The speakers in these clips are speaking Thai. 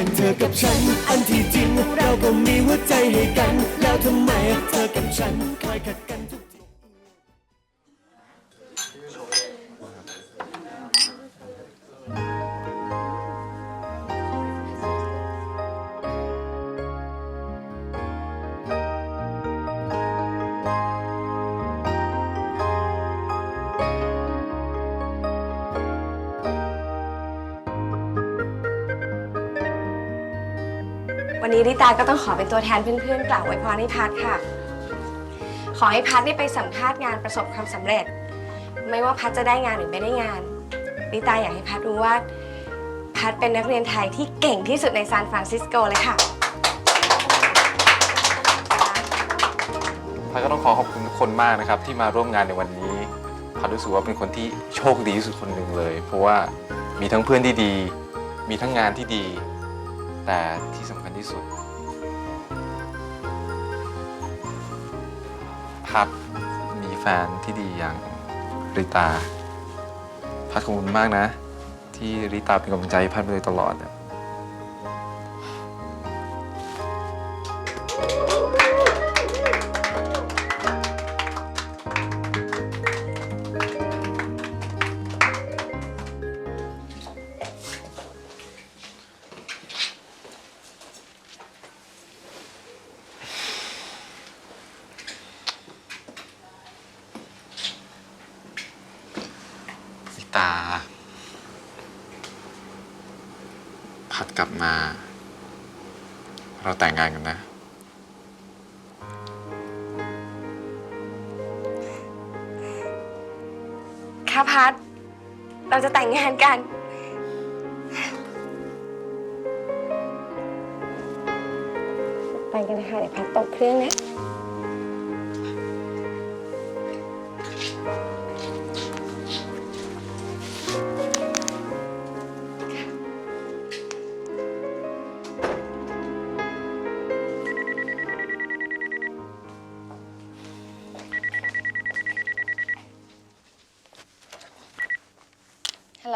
กันเธอกับฉัน อันที่จริงเราก็มีหัวใจให้กัน แล้วทำไมเธอกับฉันคอยขัด วันนี้ริตาก็ต้องขอเป็นตัวแทนเพื่อนๆ กล่าวไว้พรให้พัดค่ะ ขอให้พัดได้ไปสัมภาษณ์งานประสบความสำเร็จ ไม่ว่าพัดจะได้งานหรือไม่ได้งานริตาอยากให้พัดรู้ว่า พัดเป็นนักเรียนไทยที่เก่งที่สุดในซานฟรานซิสโกเลยค่ะ พัดก็ต้องขอขอบคุณทุกคนมากนะครับ ที่มาร่วมงานในวันนี้พัดรู้สึกว่าเป็นคนที่โชคดีที่สุดคนหนึ่งเลย เพราะว่ามีทั้งเพื่อนที่ดี มีทั้งงานที่ดี แต่ที่สำคัญที่สุด พัดมีแฟนที่ดีอย่างริตา พัดขอบคุณมากนะ ที่ริตาเป็นกำลังใจให้พัดมาโดยตลอดอะา พัดกลับมา เราแต่งงานกันนะ ค่ะพัด เราจะแต่งงานกัน ไปกันนะคะเดี๋ยวพัดตกเครื่องนะ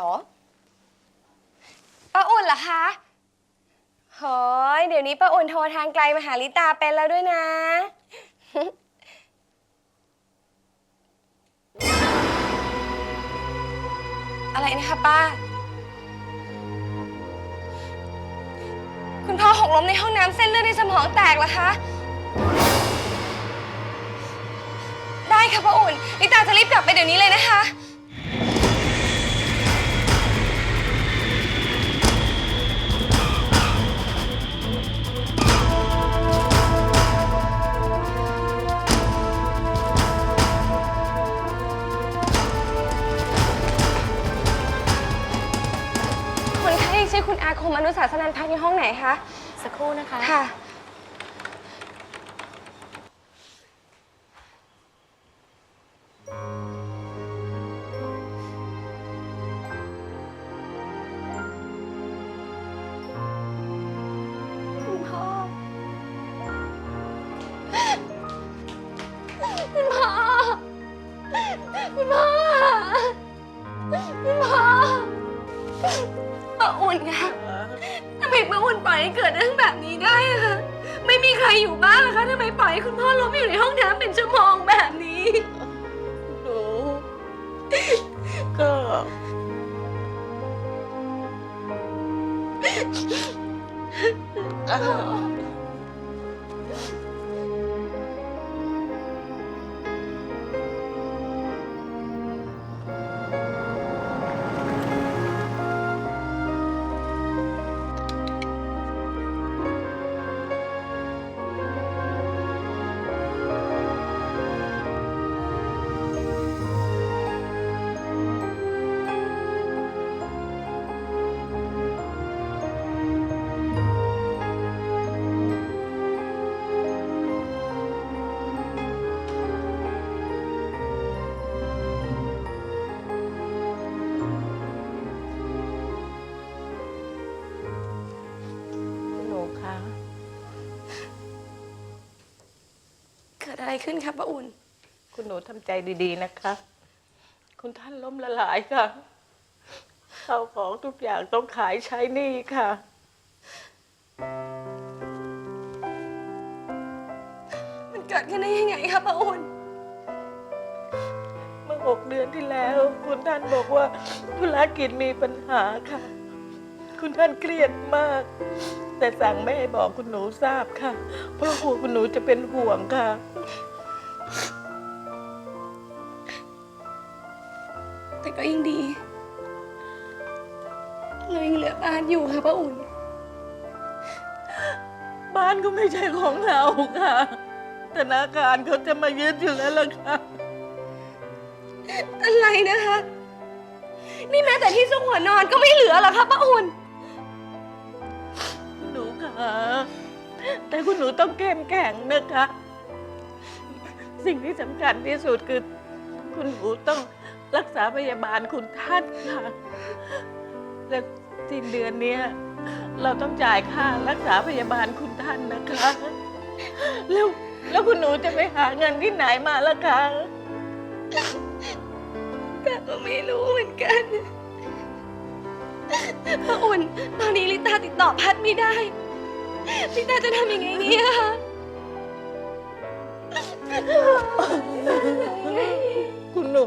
ฮัลโหลป้าอุ่นเหรอคะเฮ้ยเดี๋ยวนี้ป้าอุ่นโทรทางไกลมาหาลิตาเป็นแล้วด้วยนะ อะไรนะคะป้า คุณพ่อหกล้มในห้องน้ำเส้นเลือดในสมองแตกเหรอคะ ได้ค่ะป้าอุ่นลิตาจะรีบกลับไปเดี๋ยวนี้เลยนะคะ นุสาสนันพักอยู่ห้องไหนคะ สักครู่นะคะ ค่ะ ล่อยให้เกิดเรื่องแบบนี้ได้คะไม่มีใครอยู่บ้านเหรอคะทำไมปล่อยให้คุณพ่อล้มอยู่ในห้องน้ำเป็นชั่วโมงแบบนี้ หนู ก็คุ ขึ้นคะป้าอุ่น คุณหนูทำใจดีๆนะคะ คุณท่านล้มละลายค่ะข้าของทุกอย่างต้องขายใช้หนี้ค่ะ มันเกิดขึ้นได้ยังไงคะป้าอุ่น เมื่อหกเดือนที่แล้ว คุณท่านบอกว่าธุรกิจมีปัญหาค่ะ คุณท่านเครียดมาก แต่สั่งไม่ให้บอกคุณหนูทราบค่ะ เพราะกลัวคุณหนูจะเป็นห่วงค่ะ ก็ยังดี เรายังเหลือบ้านอยู่ค่ะป้าอุ่น บ้านก็ไม่ใช่ของเราค่ะ ธนาคารเขาจะมายึดอยู่แล้วล่ะค่ะ อะไรนะคะ นี่แม้แต่ที่ซุกหัวนอนก็ไม่เหลือเหรอคะป้าอุ่น หนูค่ะ แต่คุณหนูต้องเข้มแข็งนะคะ สิ่งที่สำคัญที่สุดคือ คุณหนูต้อง รักษาพยาบาลคุณท่านค่ะ และสิ้นเดือนเนี้ยเราต้องจ่ายค่ารักษาพยาบาลคุณท่านนะคะ แล้วแล้วคุณหนูจะไปหาเงินที่ไหนมาล่ะคะก็ไม่รู้เหมือนกันป้าอุ่นตอนนี้ลิตาติดต่อพัดไม่ได้ ลิตาจะทำยังไงดีอะคะคุณหนู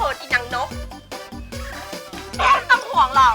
โหงกระโถนอีนางนกไม่ต้องห่วงหรอก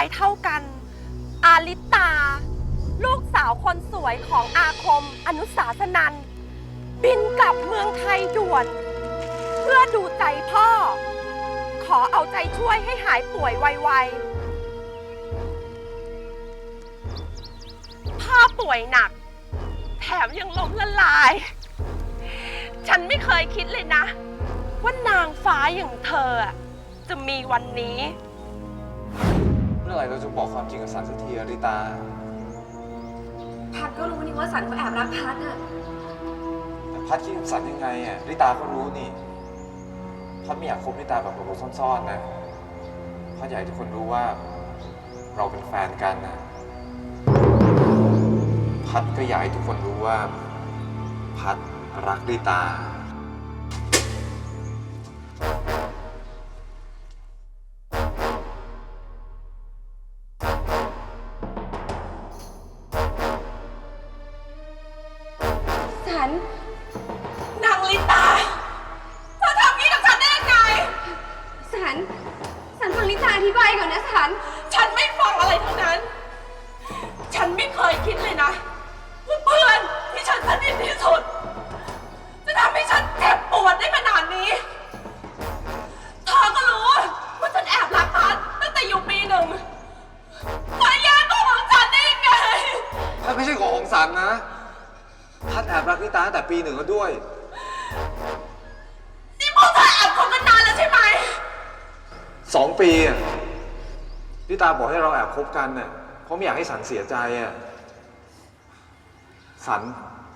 ายเท่ากัน อาลิตา ลูกสาวคนสวยของอาคมอนุสาสนัน บินกลับเมืองไทยด่วน เพื่อดูใจพ่อ ขอเอาใจช่วยให้หายป่วยไวๆ พ่อป่วยหนัก แถมยังล้มละลาย ฉันไม่เคยคิดเลยนะ ว่านางฟ้าอย่างเธอจะมีวันนี้ มื่อไหร่เราจะบอกความจริงกับสันสักทีอะริตา พัดก็รู้นี่ว่าสันเขาแอบรักพัดอะแต่พัดคิดกับสันยังไงอะริตาก็รู้นี่ พัดไม่อยากคบริตาแบบหลบๆซ่อนๆนะพัดอยากให้ทุกคนรู้ว่า เราเป็นแฟนกันนะพัดก็อยากให้ทุกคนรู้ว่า พัดรักริตา ไม่ใช่ของของสันนะพัดแอบรักริตาตั้งแต่ปีหนึ่งแล้วด้วย นี่พวกเธอแอบคบกันนานแล้วใช่ไหม สองปีอะริตาบอกให้เราแอบคบกันน่ะเพราะไม่อยากให้สันเสียใจอะสัน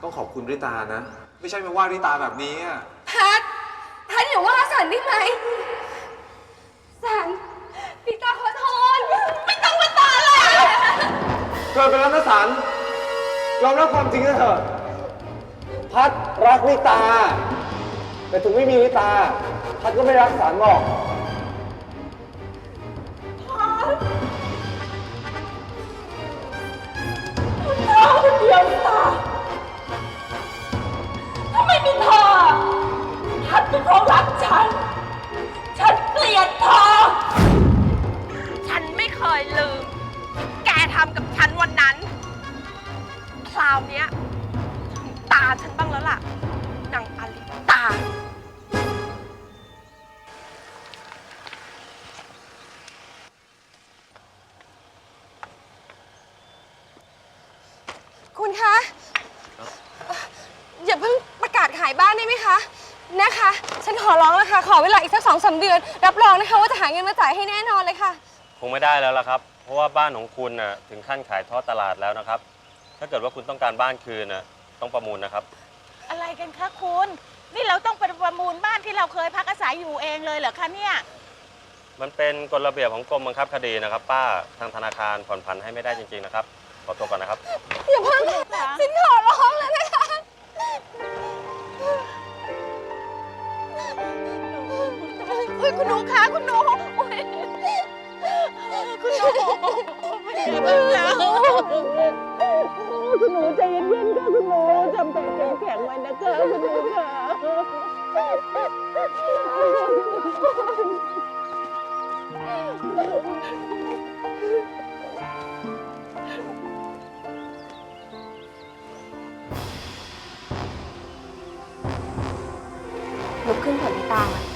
ต้องขอบคุณริตานะ ไม่ใช่มาว่าริตาแบบนี้อะพัดพัดอย่าว่าสันได้ไหม สันลิตาขอโทษไม่ต้องมาตาเลยเกินไปแล้วนะสัน ยอมรับความจริงนะเถอะ พัดรักลิตา แต่ถึงไม่มีลิตา พัดก็ไม่รักสารหรอกาวเนี้ยถึงตาฉันบ้างแล้วล่ะนางอลิตา คุณคะ อย่าเพิ่งประกาศขายบ้านได้ไหมคะ นะคะ ฉันขอร้องแล้วค่ะ ขอเวลาอีกสักสองสามเดือน รับรองนะคะว่าจะหาเงินมาจ่ายให้แน่นอนเลยค่ะ คงไม่ได้แล้วล่ะครับ เพราะว่าบ้านของคุณน่ะถึงขั้นขายทอดตลาดแล้วนะครับ ถ้าเกิดว่าคุณต้องการบ้านคืนน่ะต้องประมูลนะครับ อะไรกันคะคุณ นี่เราต้องไปประมูลบ้านที่เราเคยพักอาศัยอยู่เองเลยเหรอคะเนี่ย มันเป็นกฎระเบียบของกรมบังคับคดีนะครับ ป้าทางธนาคารผ่อนผันให้ไม่ได้จริงๆนะครับขอตัวก่อนนะครับ อย่าเพิ่งฉันขอร้องแล้วนะคะเฮ้ยคุณหนูคะคุณหนูโอ๊ยคุณหนูเป็นไงบ้างคะ เป็นแข็งไว้นะคะคุณลุงค่ะลุกขึ้นเถอะลิตา